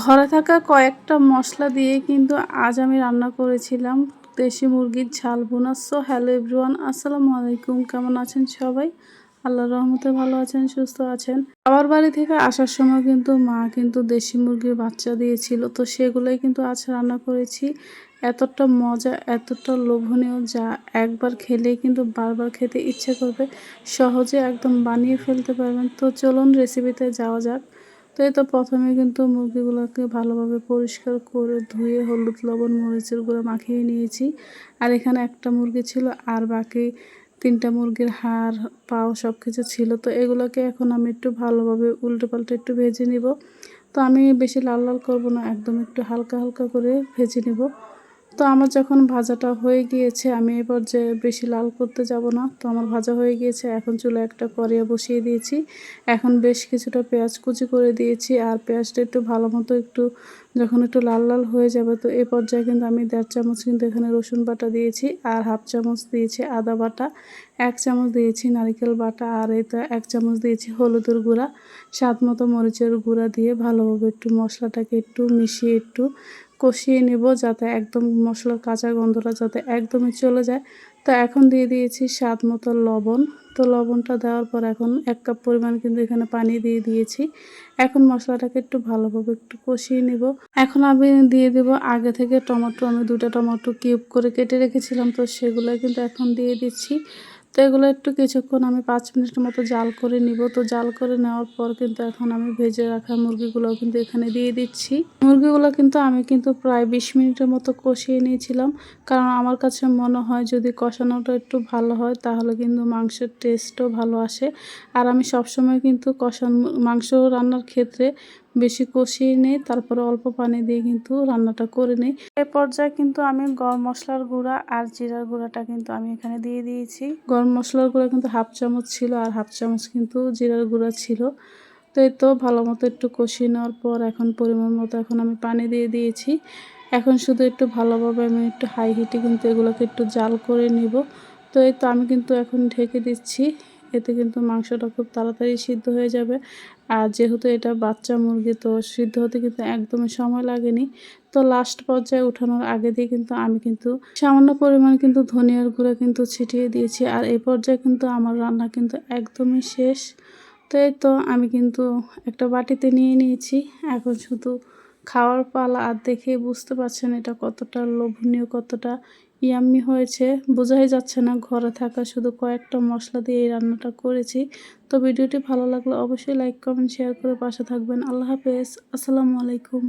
ঘরে থাকা কয়েকটা মশলা দিয়ে কিন্তু আজ আমি রান্না করেছিলাম। দেশি মুরগির ঝাল বোনা সো হ্যালো এভরিওয়ান আসসালামু আলাইকুম। কেমন আছেন সবাই? আল্লাহ রহমতে ভালো আছেন, সুস্থ আছেন। আমার বাড়ি থেকে আসার সময় কিন্তু মা কিন্তু দেশি মুরগির বাচ্চা দিয়েছিল। তো সেগুলোই কিন্তু আজ রান্না করেছি। এতটা মজা, এতটা লোভনীয় যা একবার খেলেই কিন্তু বারবার খেতে ইচ্ছে করবে। সহজে একদম বানিয়ে ফেলতে পারবেন। তো চলুন রেসিপিতে যাওয়া যাক। তো এই তো প্রথমে কিন্তু মুরগিগুলোকে ভালোভাবে পরিষ্কার করে ধুয়ে হলুদ, লবণ, মরিচের গুঁড়ো মাখিয়ে নিয়েছি। আর এখানে একটা মুরগি ছিল আর বাকি তিনটা মুরগির হাড়, পাও সব কিছু ছিল। তো এগুলোকে এখন আমি একটু ভালোভাবে উল্টো পাল্টে একটু ভেজে নিব। তো আমি বেশি লাল লাল করব না, একদম একটু হালকা হালকা করে ভেজে নিব। তো আমার যখন ভাজাটা হয়ে গিয়েছে, আমি এবার যে বেশি লাল করতে যাব না। তো আমার ভাজা হয়ে গিয়েছে, এখন চুলে একটা করিয়া বসিয়ে দিয়েছি। এখন বেশ কিছুটা পেঁয়াজ কুচি করে দিয়েছি, আর পেঁয়াজটা একটু ভালো মতো একটু যখন একটু লাল লাল হয়ে যাবে, তো এই পর্যায়ে কিন্তু আমি দেড় চামচ কিন্তু এখানে রসুন বাটা দিয়েছি, আর হাফ চামচ দিয়েছি আদা বাটা, এক চামচ দিয়েছি নারিকেল বাটা, আর এটা এক চামচ দিয়েছি হলুদের গুঁড়া। স্বাদ মতো মরিচের গুঁড়া দিয়ে ভালোভাবে একটু মশলাটাকে একটু মিশিয়ে একটু কষিয়ে নেব যাতে একদম মশলার কাঁচা গন্ধটা যাতে একদমই চলে যায়। তো এখন দিয়ে দিয়েছি স্বাদ মতো লবণ। তো লবণটা দেওয়ার পর এখন এক কাপ পরিমাণ কিন্তু এখানে পানি দিয়ে দিয়েছি। এখন মশলাটাকে একটু ভালোভাবে একটু কষিয়ে নিব। এখন আমি দিয়ে দেব আগে থেকে টমেটো। আমি দুটা টমেটো কিউব করে কেটে রেখেছিলাম, তো সেগুলো কিন্তু এখন দিয়ে দিচ্ছি। তো এগুলো একটু কিছুক্ষণ আমি পাঁচ মিনিটের মতো জাল করে নিব। তো জাল করে নেওয়ার পর কিন্তু এখন আমি ভেজে রাখা মুরগিগুলো কিন্তু এখানে দিয়ে দিচ্ছি। মুরগিগুলো কিন্তু আমি কিন্তু প্রায় বিশ মিনিটের মতো কষিয়ে নিয়েছিলাম। কারণ আমার কাছে মনে হয় যদি কষানোটা একটু ভালো হয় তাহলে কিন্তু মাংসের টেস্টও ভালো আসে। আর আমি সবসময় কিন্তু কষান মাংস রান্নার ক্ষেত্রে বেশি কষিয়ে নেই, তারপরে অল্প পানি দিয়ে কিন্তু রান্নাটা করে নেই। এ পর্যায়ে কিন্তু আমি গরম মশলার গুঁড়া আর জিরার গুঁড়াটা কিন্তু আমি এখানে দিয়ে দিয়েছি। গরম মশলার গুঁড়া কিন্তু হাফ চামচ ছিল আর হাফ চামচ কিন্তু জিরার গুঁড়া ছিল। তো এই তো ভালো মতো একটু কষিয়ে নেওয়ার পর এখন পরিমাণ মতো এখন আমি পানি দিয়ে দিয়েছি। এখন শুধু একটু ভালোভাবে আমি একটু হাই হিটে কিন্তু এগুলোকে একটু জাল করে নিব। তো এই তো আমি কিন্তু এখন ঢেকে দিচ্ছি। এতে কিন্তু মাংসটা খুব তাড়াতাড়ি সিদ্ধ হয়ে যাবে। আর যেহেতু এটা বাচ্চা মুরগি, তো সিদ্ধ হতে কিন্তু একদমই সময় লাগেনি। তো লাস্ট পর্যায়ে উঠানোর আগে দিয়ে কিন্তু আমি কিন্তু সামান্য পরিমাণ কিন্তু ধনিয়ার গুঁড়া কিন্তু ছিটিয়ে দিয়েছি। আর এই পর্যায়ে কিন্তু আমার রান্না কিন্তু একদমই শেষ। তো এই তো আমি কিন্তু একটা বাটিতে নিয়ে নিয়েছি। এখন শুধু খাওয়ার পালা, আর দেখে বুঝতে পারছেন এটা কতটা লোভনীয়, কতটা ইয়াম্মি হয়েছে। বোঝাই যাচ্ছে না, ঘরে থাকা শুধু কয়েকটা মশলা দিয়ে এই রান্নাটা করেছি। তো ভিডিওটি ভালো লাগলে অবশ্যই লাইক কমেন্ট শেয়ার করে পাশে থাকবেন। আল্লাহ হাফেজ। আসসালামু আলাইকুম।